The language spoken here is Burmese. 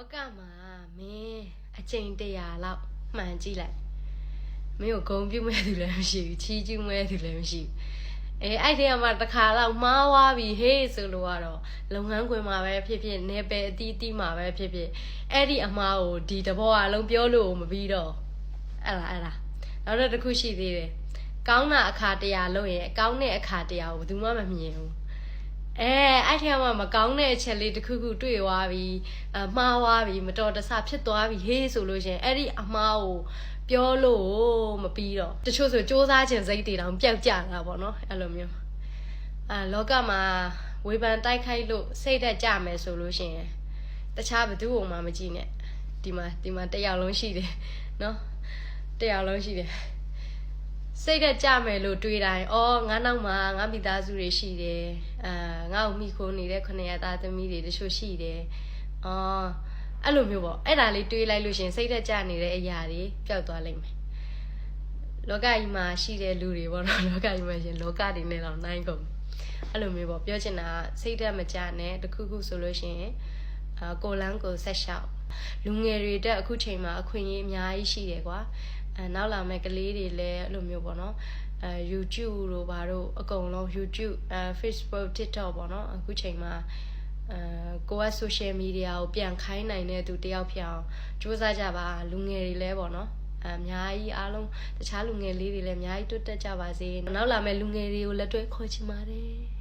လောကမှာမင်းအချိန်တရာလောက်မှန်ကြည့်လိုက်မင်းကိုဂုံပြုတ်မဲ့သူလည်းမရှိဘူးချီးကျူးမဲ့သူလည်းမရှိဘူးအဲအဲ့ဒီကမှတစ်ခါတော့မှားသွားပြီဟေးဆိုလို့ကတော့လုပ်ငန်းခွင်မှာပဲဖြစ်ဖြစ်နေပယ်အတီးတီးမှာပဲဖြစ်ဖြစ်အဲ့ဒီအမားကိုဒီတဘောအလုံးပြောလို့မပြီးတော့အဲ့လားအဲ့လားနောက်တော့တစ်ခုရှိသေးတယ်ကောင်းတာအခါတရာလို့ရင်ကောင်းတဲ့အခါတရာကိုဘယ်သူမှမမြင်ဘူး အဲအဲ့ထဲမှာမကောင်းတဲ့အချက်လေးတစ်ခုခုတွေ့သွားပြီအမှားသွားပြီမတော်တဆဖြစ်သွားပြီဟေးဆိုလို့ရှရင်အဲ့ဒီအမှားကိုပြောလို့မပြီးတော့တချို့ဆိုစူးစမ်းခြင်းစိတ်တွေတောင်ပျောက်ကြတာပေါ့နော်အဲ့လိုမျိုးအာလောကမှာဝေဖန်တိုက်ခိုက်လို့စိတ်သက်ကြမယ်ဆိုလို့ရှရင်တခြားဘယ်သူ့မှမကြည့်နဲ့ဒီမှာဒီမှာတစ်ယောက်လုံးရှိတယ်နော်တစ်ယောက်လုံးရှိတယ် စိတ်ကကြမယ်လို့တွေးတိုင်းအော်ငါနောက်မှာငါမိသားစုတွေရှိတယ်အာငါ့ကိုမိခိုးနေတဲ့ခொနရသားသမီးတွေတချို့ရှိတယ်အော်အဲ့လိုမျိုးပေါ့အဲ့ဒါလေးတွေးလိုက်လို့ရှရင်စိတ်သက်ကြနေတဲ့အရာတွေပျောက်သွားလိမ့်မယ်လောကကြီးမှာရှိတဲ့လူတွေပေါ့နော်လောကကြီးမှာရှင်လောကတွေနဲ့တော့နိုင်ကုန်အဲ့လိုမျိုးပေါ့ပြောချင်တာကစိတ်သက်မကြနဲ့တခုခုဆိုလို့ရှရင်အာကိုလန်းကိုဆက်လျှောက်လူငယ်တွေတက်အခုချိန်မှာအခွင့်အရေးအများကြီးရှိတယ်ကွာ အဲနောက်လာမဲ့ကလေးတွေလည်းအဲ့လိုမျိုးပေါ့နော်အဲ YouTube တို့ဘာတို့အကုန်လုံး YouTube အဲ Facebook TikTok ပေါ့နော်အခုချိန်မှာအဲကိုယ်က social media ကိုပြန်ခိုင်းနိုင်တဲ့သူတယောက်ဖြစ်အောင်စူးစမ်းကြပါလူငယ်တွေလည်းပေါ့နော်အများကြီးအားလုံးတခြားလူငယ်လေးတွေလည်းအများကြီးတိုးတက်ကြပါစေနောက်လာမဲ့လူငယ်တွေကိုလက်တွဲခေါ်ချင်ပါတယ်